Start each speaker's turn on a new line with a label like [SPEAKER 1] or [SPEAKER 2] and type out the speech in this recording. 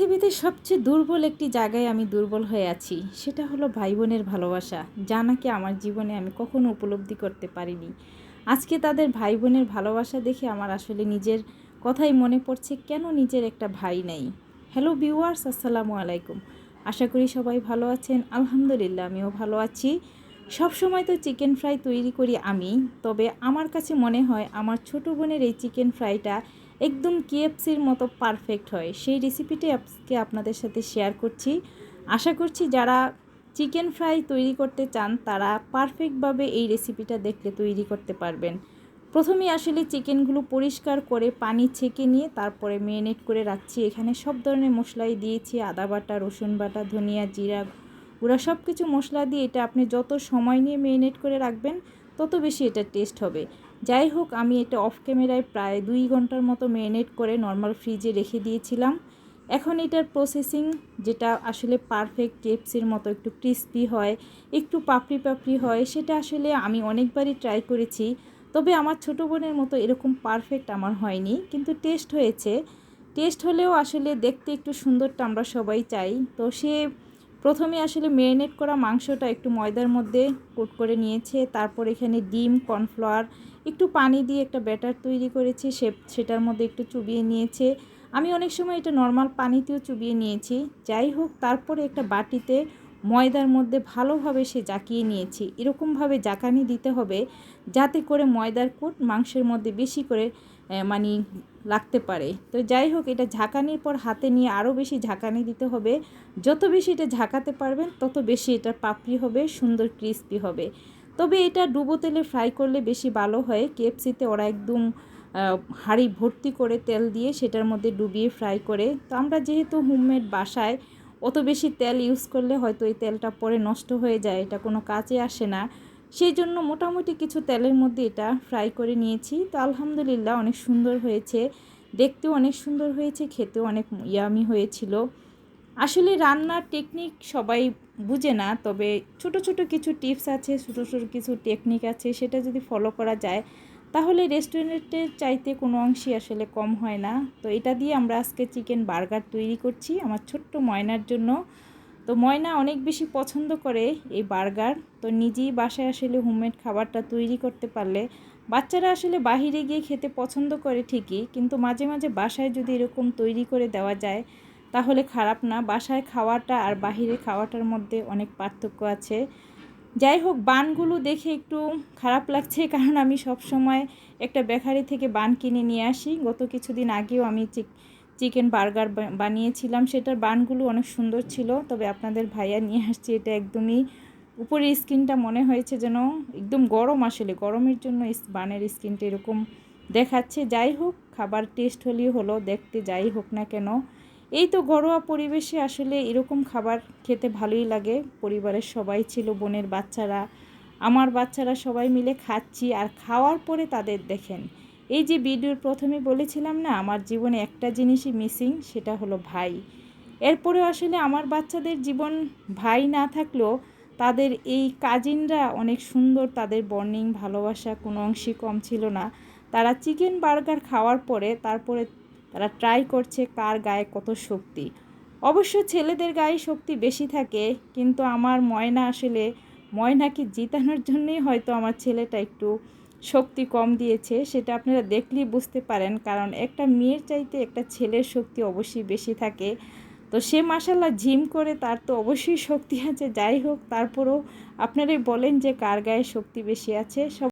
[SPEAKER 1] পৃথিবীতে সবচেয়ে দুর্বল একটি জায়গায় আমি দুর্বল হয়ে আছি, সেটা হলো ভাই বোনের ভালোবাসা। যা নাকি আমার জীবনে আমি কখনো উপলব্ধি করতে পারিনি। আজকে তাদের ভাই বোনের ভালোবাসা দেখে আমার আসলে নিজের কথাই মনে পড়ছে, কেন নিজের একটা ভাই নেই? হ্যালো ভিউয়ার্স আসসালামু আলাইকুম। আশা করি সবাই ভালো আছেন। আলহামদুলিল্লাহ, আমিও ভালো আছি। সব সময় তো চিকেন ফ্রাই তৈরি করি আমি, তবে আমার কাছে মনে হয় আমার ছোট বোনের এই চিকেন ফ্রাইটা একদম কেএফসির মতো পারফেক্ট হয়। সেই রেসিপিটি আজকে আপনাদের সাথে শেয়ার করছি। আশা করছি যারা চিকেন ফ্রাই তৈরি করতে চান, তারা পারফেক্টভাবে এই রেসিপিটা দেখলে তৈরি করতে পারবেন। প্রথমে আসলে চিকেনগুলো পরিষ্কার করে পানি ছেঁকে নিয়ে তারপরে মেরিনেট করে রাখছি। এখানে সব ধরনের মশলাই দিয়েছি, আদা বাটা, রসুন বাটা, ধনিয়া জিরা গুঁড়া সব কিছু মশলা দিয়ে এটা আপনি যত সময় নিয়ে মেরিনেট করে রাখবেন, তত বেশি এটা টেস্ট হবে। যাই হোক, আমি এটা অফ ক্যামেরায় প্রায় দুই ঘণ্টার মতো মেরিনেট করে নর্মাল ফ্রিজে রেখে দিয়েছিলাম। এখন এটার প্রসেসিং যেটা আসলে পারফেক্ট টেপসের মতো একটু ক্রিস্পি হয়, একটু পাপড়ি পাপড়ি হয়, সেটা আসলে আমি অনেকবারই ট্রাই করেছি। তবে আমার ছোটো বোনের মতো এরকম পারফেক্ট আমার হয়নি, কিন্তু টেস্ট হয়েছে। টেস্ট হলেও আসলে দেখতে একটু সুন্দরটা আমরা সবাই চাই। তো সে প্রথমে আসলে ম্যারিনেট করা মাংসটা একটু ময়দার মধ্যে কোট করে নিয়েছে, তারপর এখানে ডিম কর্নফ্লাওয়ার একটু পানি দিয়ে একটা ব্যাটার তৈরি করেছি, সে, সেটার মধ্যে একটু চুবিয়ে নিয়েছে। আমি অনেক সময় এটা নর্মাল পানিতেও চুবিয়ে নিয়েছি। যাই হোক, তারপরে একটা বাটিতে ময়দার মধ্যে ভালোভাবে সে জাকিয়ে নিয়েছি। এরকমভাবে জাকানি দিতে হবে যাতে করে ময়দার কোট মাংসের মধ্যে বেশি করে মানে লাগতে পারে। তো যাই হোক, এটা ঝাঁকানির পর হাতে নিয়ে আরও বেশি ঝাঁকানি দিতে হবে। যত বেশি এটা ঝাঁকাতে পারবেন, তত বেশি এটা পাপড়ি হবে, সুন্দর ক্রিস্পি হবে। তবে এটা ডুবো তেলে ফ্রাই করলে বেশি ভালো হয়। কেএফসিতে ওরা একদম হাঁড়ি ভর্তি করে তেল দিয়ে সেটার মধ্যে ডুবিয়ে ফ্রাই করে। তো আমরা যেহেতু হোমমেড বাসায় অত বেশি তেল ইউজ করলে হয়তো এই তেলটা পরে নষ্ট হয়ে যায়, এটা কোনো কাজে আসে না। সেই জন্য মোটামুটি কিছু তেলের মধ্যে এটা ফ্রাই করে নিয়েছি। তো আলহামদুলিল্লাহ অনেক সুন্দর হয়েছে। দেখতেও অনেক সুন্দর হয়েছে, খেতেও অনেক ইয়ামি হয়েছিল। আসলে রান্নার টেকনিক সবাই বুঝে না, তবে ছোট ছোট কিছু টিপস আছে, ছোটো ছোটো কিছু টেকনিক আছে, সেটা যদি ফলো করা যায় তাহলে রেস্টুরেন্টের চাইতে কোনো অংশই আসলে কম হয় না। তো এটা দিয়ে আমরা আজকে চিকেন বার্গার তৈরি করছি আমার ছোট্ট ময়নার জন্য। তো ময়না অনেক বেশি পছন্দ করে এই বার্গার তো নিজেই বাসায় আসলে হোমমেড খাবারটা তৈরি করতে পারলে বাচ্চারা আসলে বাহিরে গিয়ে খেতে পছন্দ করে ঠিকই, কিন্তু মাঝে মাঝে বাসায় যদি এরকম তৈরি করে দেওয়া যায়, তাহলে খারাপ না। বাসায় খাওয়াটা আর বাহিরে খাওয়াটার মধ্যে অনেক পার্থক্য আছে। যাই হোক, বানগুলো দেখে একটু খারাপ লাগছে, কারণ আমি সব সময় একটা বেকারি থেকে বান কিনে নিয়ে আসি। গত কিছুদিন আগেও আমি চিকেন বার্গার বানিয়েছিলাম। সেটার বানগুলো অনেক সুন্দর ছিল, তবে আপনাদের ভাইয়া নিয়ে আসছে, এটা একদমই উপরের স্কিনটা মনে হয়েছে যেন একদম গরম আসলে। গরমের জন্য বানের স্কিনটা এরকম দেখাচ্ছে। যাই হোক, খাবার টেস্ট হলেই হলো, দেখতে যাই হোক না কেন। এই তো ঘরোয়া পরিবেশে আসলে এরকম খাবার খেতে ভালোই লাগে। পরিবারের সবাই ছিল, বোনের বাচ্চারা, আমার বাচ্চারা সবাই মিলে খাচ্ছি আর খাওয়ার পরে তাদের দেখেন। এই যে ভিডিওর প্রথমে বলেছিলাম না, আমার জীবনে একটা জিনিসই মিসিং, সেটা হলো ভাই। এরপরেও আসলে আমার বাচ্চাদের জীবন ভাই না থাকলেও তাদের এই কাজিনরা অনেক সুন্দর, তাদের বর্নিং, ভালোবাসা কোনো অংশই কম ছিল না। তারা চিকেন বার্গার খাওয়ার পরে, তারপরে তারা ট্রাই করছে কার গায়ে কত শক্তি। অবশ্য ছেলেদের গায়ে শক্তি বেশি থাকে, কিন্তু আমার ময়না আসলে ময়নাকে জিতানোর জন্যই হয়তো আমার ছেলেটা একটু শক্তি কম দিয়েছে, সেটা আপনারা দেখলেই বুঝতে পারেন। কারণ একটা মেয়ের চাইতে একটা ছেলের শক্তি অবশ্যই বেশি থাকে। তো সে মাসাল্লাহ জিম করে, তার তো অবশ্যই শক্তি আছে। যাই হোক, তারপরেও আপনারাই বলেন যে কার গায়ে শক্তি বেশি আছে। সব